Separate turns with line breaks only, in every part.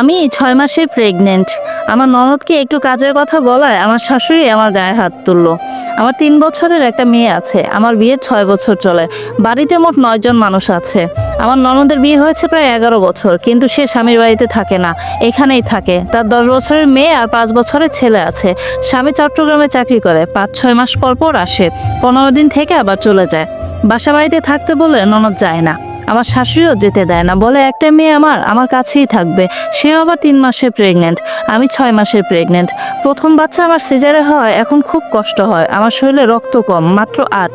আমি ছয় মাসে প্রেগনেন্ট আমার ননদকে একটু কাজের কথা বলায় আমার শাশুড়ি আমার গায়ে হাত তুললো। আমার তিন বছরের একটা মেয়ে আছে, আমার বিয়ে ছয় বছর চলে। বাড়িতে মোট নয়জন মানুষ আছে। আমার ননদের বিয়ে হয়েছে প্রায় এগারো বছর, কিন্তু সে স্বামীর বাড়িতে থাকে না, এখানেই থাকে। তার দশ বছরের মেয়ে আর পাঁচ বছরের ছেলে আছে। স্বামী চট্টগ্রামে চাকরি করে, পাঁচ ছয় মাস পর পর আসে, পনেরো দিন থেকে আবার চলে যায়। বাসা বাড়িতে থাকতে বলে ননদ যায় না। আমার শাশুড়িও যেতে দেয় না। বলে, একটা মেয়ে আমার আমার কাছেই থাকবে। সেও আবার তিন মাসের প্রেগনেন্ট আমি ছয় মাসের প্রেগনেন্ট প্রথম বাচ্চা আমার সিজারে হয়, এখন খুব কষ্ট হয়। আমার শরীরে রক্ত কম, মাত্র আট।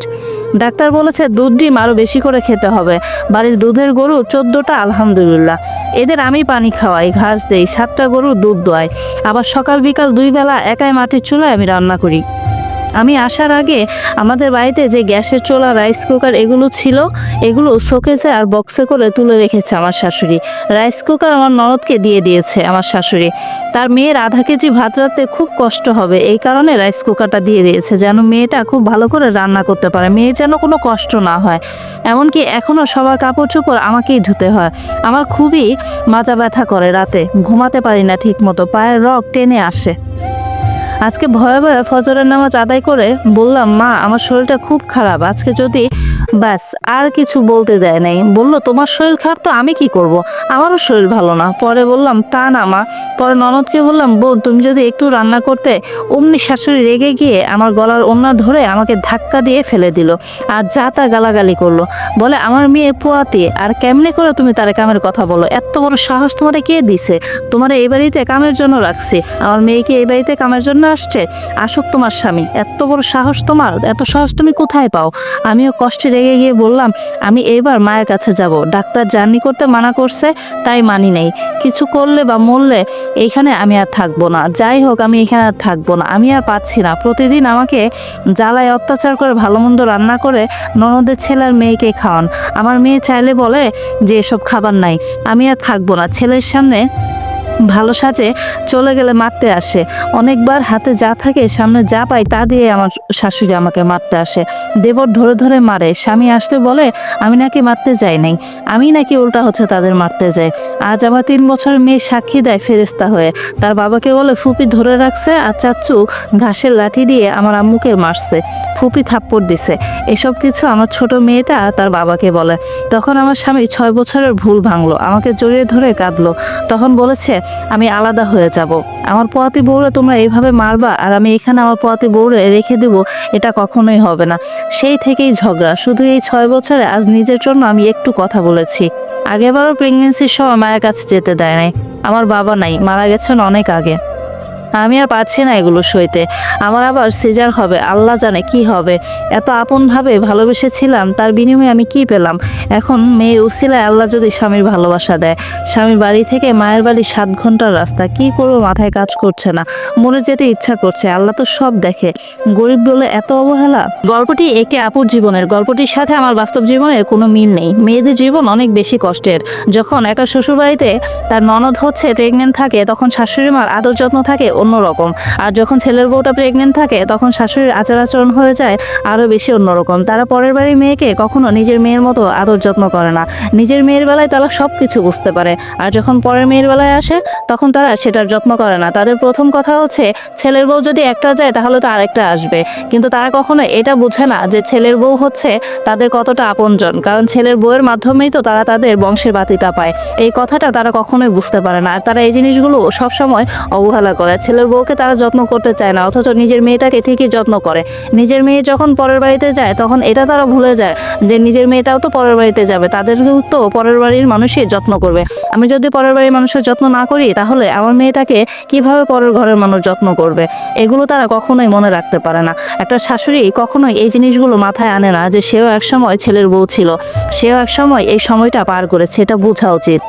ডাক্তার বলেছে, দুধ, ডিম আরও বেশি করে খেতে হবে। বাড়ির দুধের গরু চোদ্দোটা, আলহামদুলিল্লাহ। এদের আমি পানি খাওয়াই, ঘাস দেই, সাতটা গরু দুধ দোয়াই। আবার সকাল বিকাল দুই বেলা একাই মাটির চুলায় আমি রান্না করি। আমি আসার আগে আমাদের বাড়িতে যে গ্যাসের চোলা রাইস কুকার এগুলো ছিল, এগুলো শোকেসে আর বক্সে করে তুলে রেখেছে আমার শাশুড়ি। রাইস কুকার আমার ননদকে দিয়ে দিয়েছে আমার শাশুড়ি। তার মেয়ের আধা কেজি ভাত রাখতে খুব কষ্ট হবে, এই কারণে রাইস কুকারটা দিয়ে দিয়েছে যেন মেয়েটা খুব ভালো করে রান্না করতে পারে, মেয়ের যেন কোনো কষ্ট না হয়। এমনকি এখনও সবার কাপড় চোপড় আমাকেই ধুতে হয়। আমার খুবই মাজা ব্যথা করে রাতে, ঘুমাতে পারি না ঠিক মতো পায়ের রগ টেনে আসে। আজকে ভয়ে ভয়ে ফজরের নামাজ আদায় করে বললাম, মা, আমার শরীরটা খুব খারাপ। আজকে যদি ব্যাস আর কিছু বলতে দেয় নাই। বলল, তোমার শরীর খারাপ তো, আমি কি করব। আমারও শরীর ভালো না। পরে বললাম, তা না, মা। পরে ননদকে বললাম, বোন, তুমি যদি একটু রান্না করতে, অমনি শাশুড়ি রেগে গিয়ে আমার গলার ওন্না ধরে আমাকে ধাক্কা দিয়ে ফেলে দিল আর যা তা গালাগালি করল। বলে, আমার মেয়ে পোয়াতি, আর কেমনে করে তুমি তারে কামের কথা বলো? এত বড় সাহস তোমারে কে দিছে? তোমার এই বাড়িতে কামের জন্য রাখছি। আমার মেয়েকে এই বাড়িতে কামের জন্য আসছে? আসুক তোমার স্বামী, এত বড় সাহস তোমার, এত সাহস তুমি কোথায় পাও? আমিও কষ্টে রেগে গিয়ে বললাম, আমি এবার মায়ের কাছে যাব। ডাক্তার জার্নি করতে মানা করছে, তাই মানি নেই। কিছু করলে বা মরলে এইখানে আমি আর থাকব না। যাই হোক, আমি এখানে আর থাকব না। আমি আর পারছি না। প্রতিদিন আমাকে জ্বালায় অত্যাচার করে ভালো মন্দ রান্না করে ননদের ছেলের মেয়েকে খাওয়ান। আমার মেয়ে চাইলে বলে যে, এসব খাবার নাই। আমি আর থাকব না। ছেলের সামনে ভালো সাজে চলে গেলে মারতে আসে। অনেকবার হাতে যা থাকে সামনে যা পাই তা দিয়ে আমার শাশুড়ি আমাকে মারতে আসে। দেবর ধরে ধরে মারে, স্বামী আসলে বলে, আমি নাকি মারতে যাই নাই, আমি নাকি উল্টা হচ্ছে তাদের মারতে যাই। আজ আমার তিন বছর মেয়ে সাক্ষী দেয় ফেরেস্তা হয়ে। তার বাবাকে বলে, ফুপি ধরে রাখছে আর চাচ্চু ঘাসের লাঠি দিয়ে আমার আম্মুকে মারছে। ফুপি থাপ্পড় দিছে। এসব কিছু আমার ছোট মেয়েটা তার বাবাকে বলে। তখন আমার স্বামী ছয় বছরের ভুল ভাঙলো, আমাকে জড়িয়ে ধরে কাঁদলো। তখন বলেছে আমি আলাদা হয়ে যাব। আমার পোয়াতি বউরে তোমরা এইভাবে মারবা আর আমি এখানে আমার পোয়াতি বউরে রেখে দেব, এটা কখনোই হবে না। সেই থেকেই ঝগড়া। শুধু এই ছয় বছরে আজ নিজের জন্য আমি একটু কথা বলেছি। আগেবারও প্রেগনেন্সির সময় মায়ের কাছে যেতে দেয় নাই। আমার বাবা নাই, মারা গেছেন অনেক আগে। আমি আর পারছি না এগুলো সইতে। আমার আবার সিজার হবে, আল্লাহ জানে কি হবে। এত আপনভাবে ভালোবেসেছিলাম, তার বিনিময়ে আমি কি পেলাম? এখন মেয়ের উসিলায় আল্লাহ যদি স্বামীর ভালোবাসা দেয়, স্বামীর বাড়ি থেকে মায়ের বাড়ি সাত ঘণ্টার রাস্তা, কি করব, মাথায় কাজ করছে না, মরে যেতে ইচ্ছা করছে, আল্লাহ তো সব দেখে। গরিব বলে এত অবহেলা? গল্পটি একে আপুর জীবনের, গল্পটির সাথে আমার বাস্তব জীবনের কোনো মিল নেই। মেয়েদের জীবন অনেক বেশি কষ্টের। যখন একা শ্বশুরবাড়িতে তার ননদ হচ্ছে প্রেগনেন্ট থাকে, তখন শাশুড়ি মার আদর যত্ন থাকে অন্যরকম। আর যখন ছেলের বউটা প্রেগনেন্ট থাকে, তখন শাশুড়ির আচার আচরণ হয়ে যায় আরও বেশি অন্যরকম। তারা পরের বাড়ির মেয়েকে কখনো নিজের মেয়ের মতো আদর যত্ন করে না। নিজের মেয়ের বেলায় তারা সব কিছু বুঝতে পারে। আর যখন পরের মেয়ের বেলায় আসে, তখন তারা সেটার যত্ন করে না। তাদের প্রথম কথা হচ্ছে, ছেলের বউ যদি একটা যায়, তাহলে তো আরেকটা আসবে। কিন্তু তারা কখনো এটা বোঝে না যে ছেলের বউ হচ্ছে তাদের কতটা আপনজন। কারণ ছেলের বউয়ের মাধ্যমেই তো তারা তাদের বংশের বাতিটা পায়। এই কথাটা তারা কখনোই বুঝতে পারে না। আর তারা এই জিনিসগুলো সবসময় অবহেলা করে। ছেলের বউকে তারা যত্ন করতে চায় না, অথচ নিজের মেয়েটাকে ঠিকই যত্ন করে। নিজের মেয়ে যখন পরের বাড়িতে যায়, তখন এটা তারা ভুলে যায় যে নিজের মেয়েটাও তো পরের বাড়িতে যাবে। তাদেরকেও তো পরের বাড়ির মানুষই যত্ন করবে। আমি যদি পরের বাড়ির মানুষের যত্ন না করি, তাহলে আমার মেয়েটাকে কীভাবে পরের ঘরের মানুষ যত্ন করবে? এগুলো তারা কখনোই মনে রাখতে পারে না। একটা শাশুড়ি কখনোই এই জিনিসগুলো মাথায় আনে না যে সেও একসময় ছেলের বউ ছিল। সেও একসময় এই সময়টা পার করেছে, এটা বোঝা উচিত।